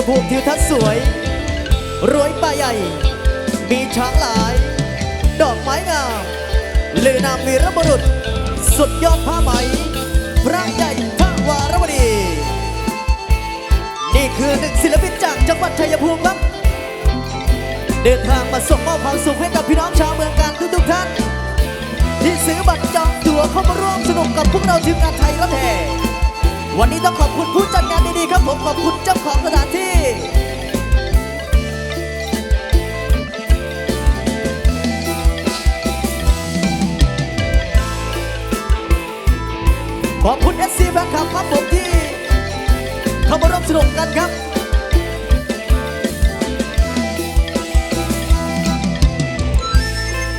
ยภูมิทิวทัศน์สวย รวยป่าใหญ่ มีช้างหลาย ดอกไม้งามลือนามวีรบุรุษ สุดยอดผ้าไหม พระใหญ่พระวารวดี นี่คือหนึ่งศิลปินจากจังหวัดชัยภูมิครับ เดินทางมาส่งมอบความสุขให้กับพี่น้องชาวเมืองการทุกๆท่าน ที่ซื้อบัตรจองตั๋วเข้ามาร่วมสนุกกับพวกเราทีมงานไทยรถแห่วันนี้ต้องขอบคุณผู้จัดงาน ดีครับผมขอบคุณเจ้าของสถานที่ขอบคุณเอสซีแฟนคลับครับผมที่เข้ามาร่วมสนุกกันครับ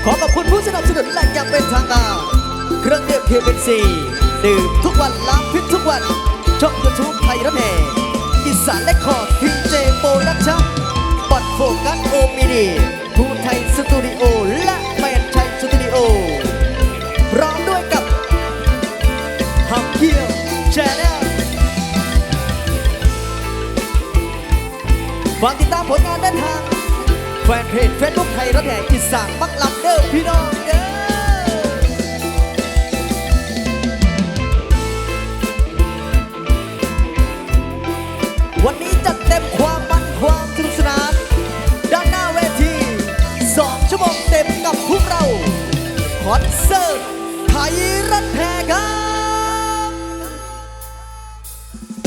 ขอขอบคุณผู้สนับสนุนหลักอย่างเป็นทางการเครื่องดื่มเคเป็นซีดื่มทุกวันล้างพิษทุกวันช่องยูทูบไทยรัฐแห่อีสานและคอร์ดทีเจโปรดักชั่นบอดโฟกัสโอมินีภูไทยสตูดิโอ และแมนชัยสตูดิโอพร้อมด้วยกับฮัมเพียวแชนแนลฝากติดตามผลงานได้ทาง แฟนเพจเฟซบุ๊กไทยรัฐแห่อีสานบักลำเด้อพี่น้องเด้อ คอนเสิร์ตไทยรัฐแท้